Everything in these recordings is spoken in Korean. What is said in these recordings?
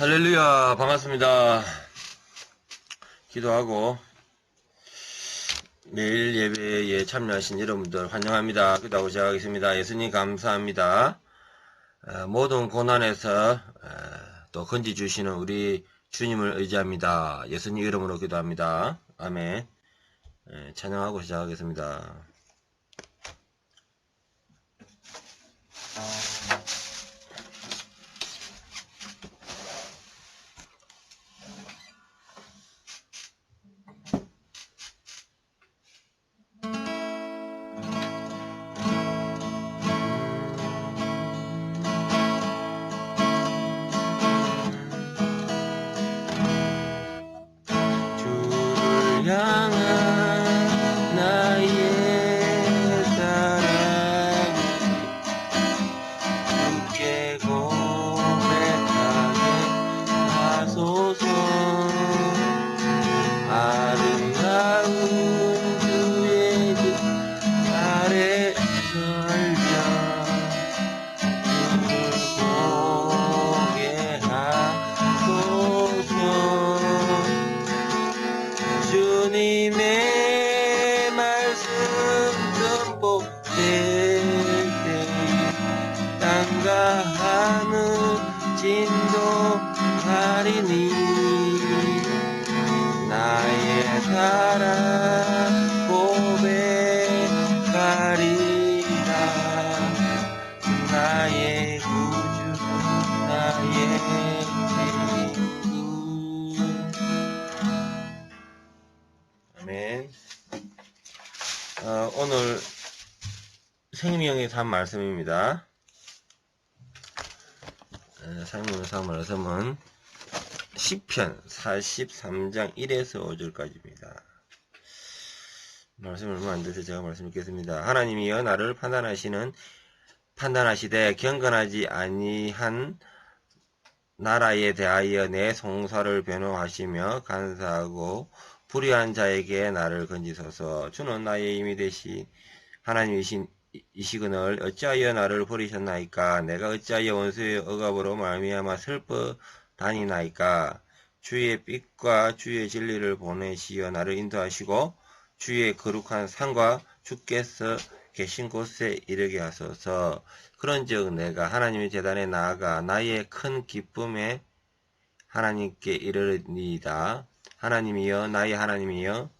할렐루야 반갑습니다. 기도하고 매일 예배에 참여하신 여러분들 환영합니다. 기도하고 시작하겠습니다. 예수님 감사합니다. 어, 모든 고난에서 어, 또 건지 주시는 우리 주님을 의지합니다. 예수님 이름으로 기도합니다. 아멘. 예, 찬양하고 시작하겠습니다. 생명의 삶 말씀입니다. 어, 생명의 삶 말씀은 10편 43장 1에서 5절까지입니다. 말씀을 얼마 안 돼서 제가 말씀 읽겠습니다. 하나님이여 나를 판단하시는 판단하시되 경건하지 아니한 나라에 대하여 내 송사를 변호하시며 간사하고 불의한 자에게 나를 건지소서. 주는 나의 힘이 되시 하나님이신 이시그늘 어찌하여 나를 버리셨나이까? 내가 어찌하여 원수의 억압으로 말미암아 슬퍼 다니나이까? 주의 빛과 주의 진리를 보내시어 나를 인도하시고 주의 거룩한 산과 주께서 계신 곳에 이르게 하소서. 그런즉 내가 하나님의 재단에 나아가 나의 큰 기쁨에 하나님께 이르리이다. 하나님이여 나의 하나님이여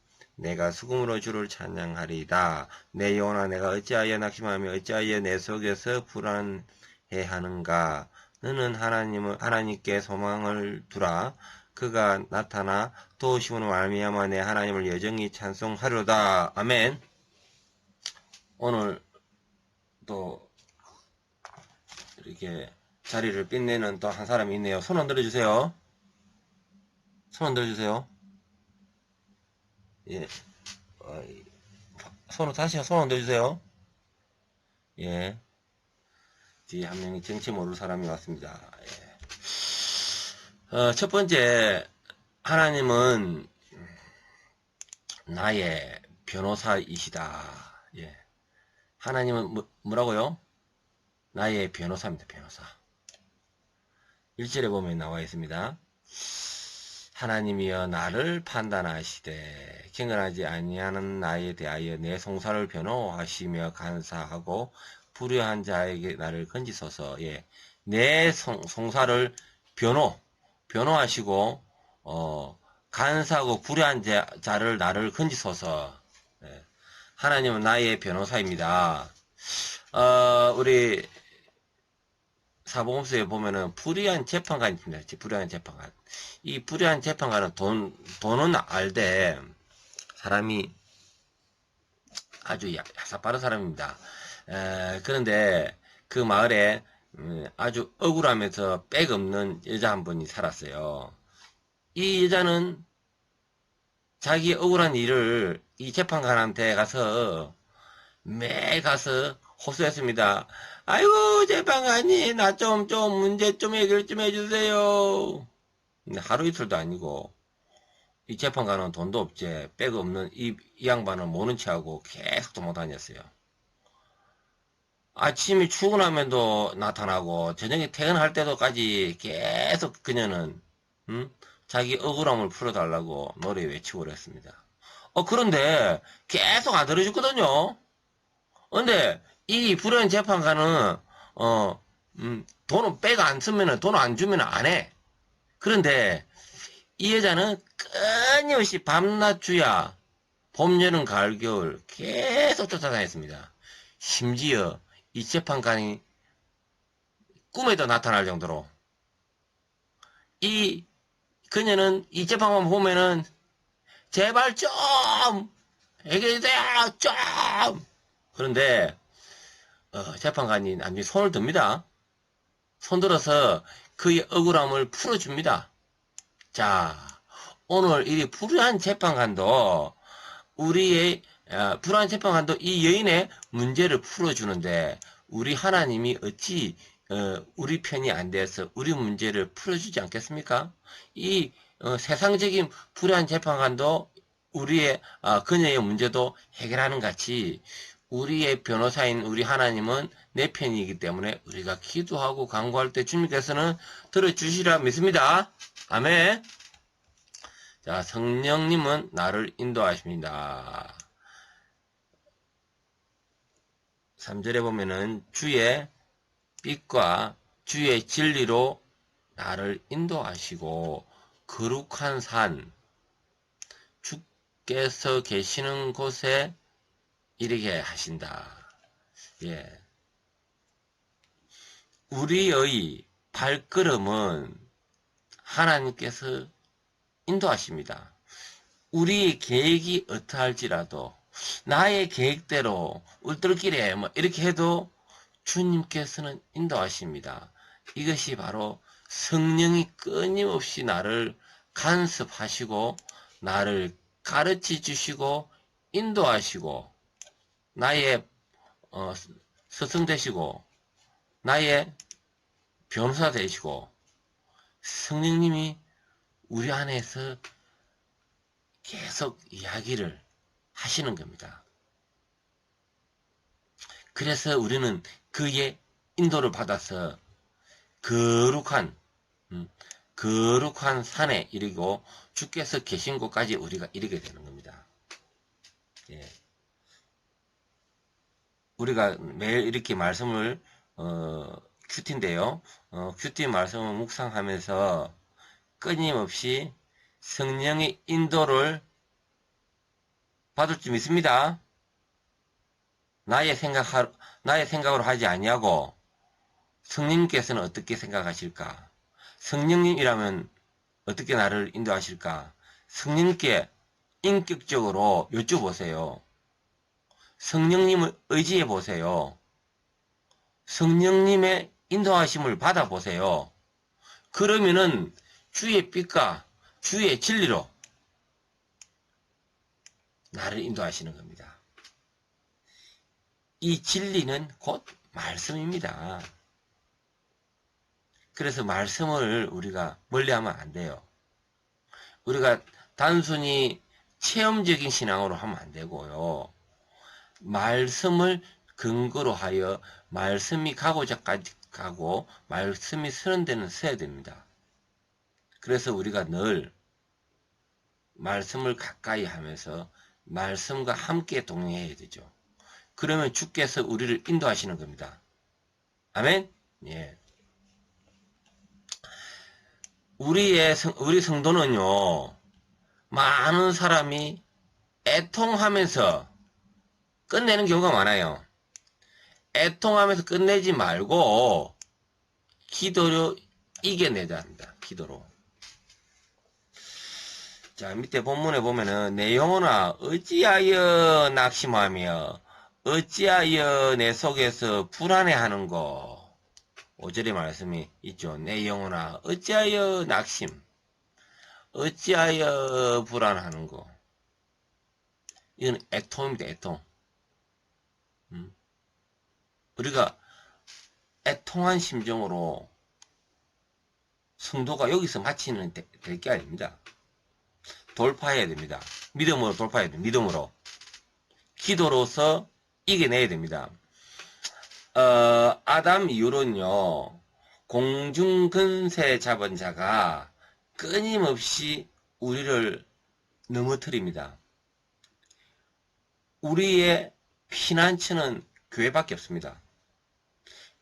내가 수금으로 주를 찬양하리이다. 내 영혼아 내가 어찌하여 낙심하며 어찌하여 내 속에서 불안해하는가. 너는 하나님을 하나님께 소망을 두라. 그가 나타나 도우심으로 말미암아 내 하나님을 여정히 찬송하려다. 아멘. 오늘 또 이렇게 자리를 빛내는 또 한 사람이 있네요. 손 흔들어 주세요. 손 흔들어 주세요. 예. 어, 이, 손을 다시 손 흔들어 주세요. 예. 뒤에 한 명이 정치 모를 사람이 왔습니다. 예. 어, 첫 번째, 하나님은 나의 변호사이시다. 예. 하나님은 뭐, 뭐라고요? 나의 변호사입니다. 변호사. 1절에 보면 나와 있습니다. 하나님이여 나를 판단하시되 경건하지 아니하는 나에 대하여 내 송사를 변호하시며 간사하고 불의한 자에게 나를 건지소서. 예. 내 송, 송사를 변호 변호하시고 어 간사하고 불의한 자, 자를 나를 건지소서. 예. 하나님은 나의 변호사입니다. 어, 우리 사보험서에 보면은 불의한 재판관이 있습니다. 불의한 재판관. 이 불의한 재판관은 돈, 돈은 알되 사람이 아주 야- 야사 빠른 사람입니다. 에, 그런데 그 마을에 음, 아주 억울하면서 빽 없는 여자 한 분이 살았어요. 이 여자는 자기 억울한 일을 이 재판관한테 가서 매일 가서 호소했습니다. 아이고 재판관님 나좀 좀 문제 좀 해결 좀 해주세요. 하루 이틀도 아니고 이 재판관은 돈도 없지 백 없는 이, 이 양반은 모른 체하고 계속 도망다녔어요. 아침에 출근하면도 나타나고 저녁에 퇴근할 때도까지 계속 그녀는 음? 자기 억울함을 풀어달라고 노래 외치고 그랬습니다. 어 그런데 계속 안 들어주거든요. 근데 이 불현 재판관은 어 음, 돈은 빼가 안 쓰면은 돈 안 주면 안 해. 그런데 이 여자는 끊임없이 밤낮 주야 봄, 여름, 가을, 겨울 계속 쫓아다녔습니다. 심지어 이 재판관이 꿈에도 나타날 정도로 이 그녀는 이 재판관 보면은 제발 좀 해결해주세요 좀 그런데 어, 재판관이 나중에 손을 듭니다. 손 들어서 그의 억울함을 풀어줍니다. 자 오늘 이 불의한 재판관도 우리의 어, 불안 재판관도 이 여인의 문제를 풀어주는데 우리 하나님이 어찌 어, 우리 편이 안 돼서 우리 문제를 풀어주지 않겠습니까? 이 어, 세상적인 불안 재판관도 우리의 어, 그녀의 문제도 해결하는 같이 우리의 변호사인 우리 하나님은 내 편이기 때문에 우리가 기도하고 간구할 때 주님께서는 들어주시리라 믿습니다. 아멘. 자, 성령님은 나를 인도하십니다. 3절에 보면은 주의 빛과 주의 진리로 나를 인도하시고 거룩한 산 주께서 계시는 곳에 이르게 하신다. 예. 우리의 발걸음은 하나님께서 인도하십니다. 우리의 계획이 어떠할지라도 나의 계획대로 울들길에 뭐 이렇게 해도 주님께서는 인도하십니다. 이것이 바로 성령이 끊임없이 나를 간섭하시고 나를 가르치 주시고 인도하시고 나의 어, 스승 되시고 나의 변호사 되시고 성령님이 우리 안에서 계속 이야기를 하시는 겁니다. 그래서 우리는 그의 인도를 받아서 거룩한 음, 거룩한 산에 이르고 주께서 계신 곳까지 우리가 이르게 되는 겁니다. 예. 우리가 매일 이렇게 말씀을 어, 큐티인데요. 어, 큐티 말씀을 묵상하면서 끊임없이 성령의 인도를 받을 줄 믿습니다. 나의 생각 나의 생각으로 하지 아니하고 성령님께서는 어떻게 생각하실까? 성령님이라면 어떻게 나를 인도하실까? 성령님께 인격적으로 여쭤보세요. 성령님을 의지해 보세요. 성령님의 인도하심을 받아 보세요. 그러면은 주의 빛과 주의 진리로 나를 인도하시는 겁니다. 이 진리는 곧 말씀입니다. 그래서 말씀을 우리가 멀리하면 안 돼요. 우리가 단순히 체험적인 신앙으로 하면 안 되고요. 말씀을 근거로 하여 말씀이 가고자 가고 말씀이 쓰는 데는 써야 됩니다. 그래서 우리가 늘 말씀을 가까이 하면서 말씀과 함께 동행해야 되죠. 그러면 주께서 우리를 인도하시는 겁니다. 아멘? 예. 우리의 성, 우리 성도는요, 많은 사람이 애통하면서 끝내는 경우가 많아요. 애통하면서 끝내지 말고, 기도로 이겨내야 합니다. 기도로. 자, 밑에 본문에 보면은, 내 영혼아, 어찌하여 낙심하며, 어찌하여 내 속에서 불안해하는고. 5절의 말씀이 있죠. 내 영혼아, 어찌하여 낙심, 어찌하여 불안하는고. 이건 애통입니다, 애통. 음? 우리가 애통한 심정으로 성도가 여기서 마치는 될 게 아닙니다. 돌파해야 됩니다. 믿음으로 돌파해야 됩니다. 믿음으로. 기도로서 이겨내야 됩니다. 어, 어, 아담 이후로는요, 공중근세 잡은 자가 끊임없이 우리를 넘어뜨립니다. 우리의 피난처는 교회밖에 없습니다.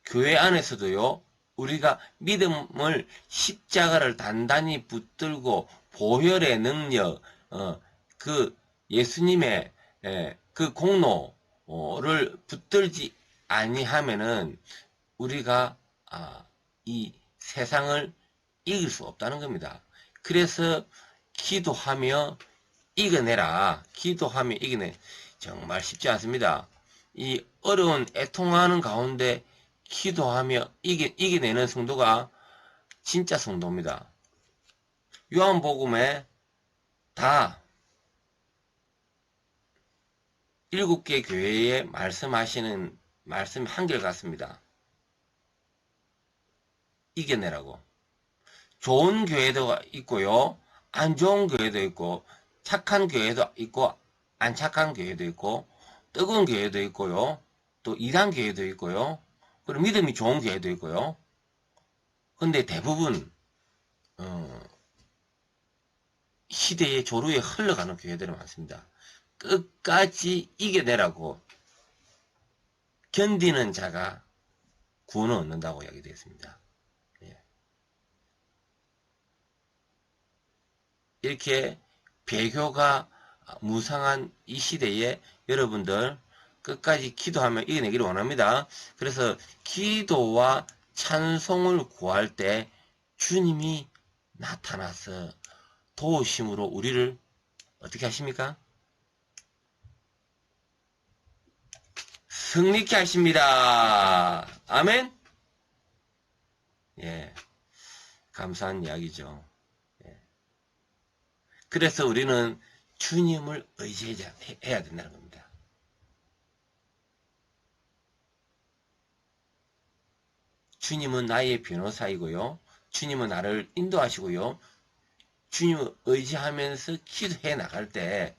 교회 안에서도요, 우리가 믿음을 십자가를 단단히 붙들고 보혈의 능력, 어, 그 예수님의 예, 그 공로를 붙들지 아니하면은 우리가 아, 이 세상을 이길 수 없다는 겁니다. 그래서 기도하며 이겨내라. 기도하며 이겨내. 정말 쉽지 않습니다. 이 어려운 애통하는 가운데 기도하며 이겨, 이겨내는 성도가 진짜 성도입니다. 요한복음에 다 일곱 개 교회에 말씀하시는 말씀 한결 같습니다. 이겨내라고. 좋은 교회도 있고요. 안 좋은 교회도 있고 착한 교회도 있고 안 착한 교회도 있고 뜨거운 교회도 있고요. 또 이단 교회도 있고요. 그리고 믿음이 좋은 교회도 있고요. 근데 대부분 어, 시대의 조류에 흘러가는 교회들이 많습니다. 끝까지 이겨내라고 견디는 자가 구원을 얻는다고 이야기되어 있습니다. 예. 이렇게 배교가 무상한 이 시대에 여러분들 끝까지 기도하며 이겨내기를 원합니다. 그래서 기도와 찬송을 구할 때 주님이 나타나서 도우심으로 우리를 어떻게 하십니까? 승리케 하십니다. 아멘? 예. 감사한 이야기죠. 예. 그래서 우리는 주님을 의지해야 된다는 겁니다. 주님은 나의 변호사이고요. 주님은 나를 인도하시고요. 주님을 의지하면서 기도해 나갈 때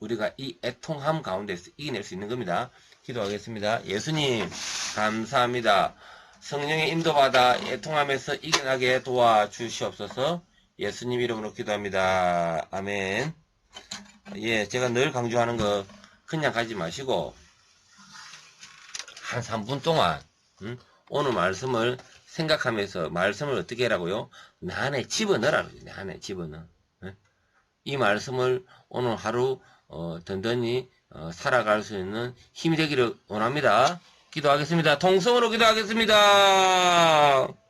우리가 이 애통함 가운데서 이겨낼 수 있는 겁니다. 기도하겠습니다. 예수님 감사합니다. 성령의 인도받아 애통함에서 이겨나게 도와주시옵소서 예수님 이름으로 기도합니다. 아멘 예, 제가 늘 강조하는 거 그냥 가지 마시고 한 3분 동안 음? 오늘 말씀을 생각하면서 말씀을 어떻게 하라고요? 내 안에 집어넣으라고 내 안에 집어넣어. 예? 이 말씀을 오늘 하루 어, 든든히 어, 살아갈 수 있는 힘이 되기를 원합니다. 기도하겠습니다. 통성으로 기도하겠습니다.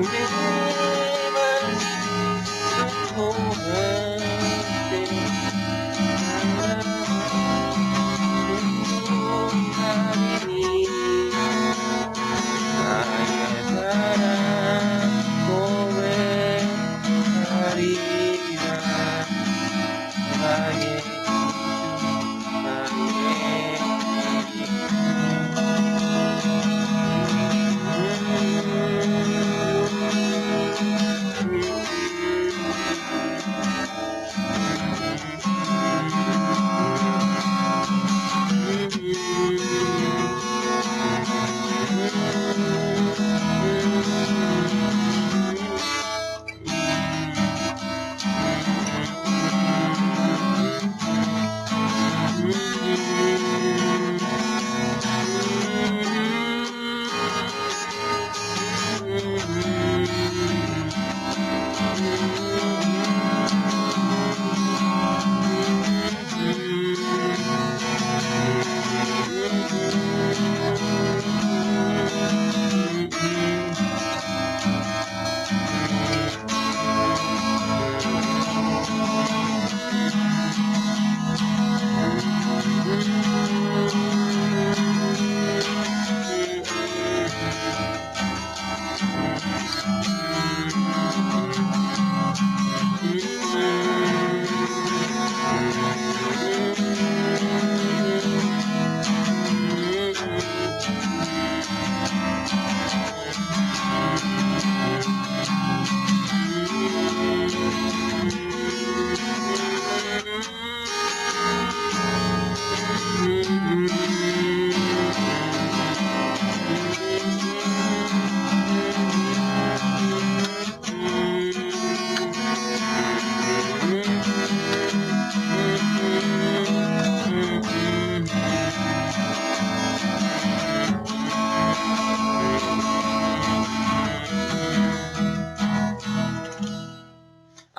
고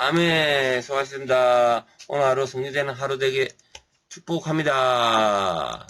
아멘. 수고하셨습니다. 오늘 하루 승리되는 하루 되게 축복합니다.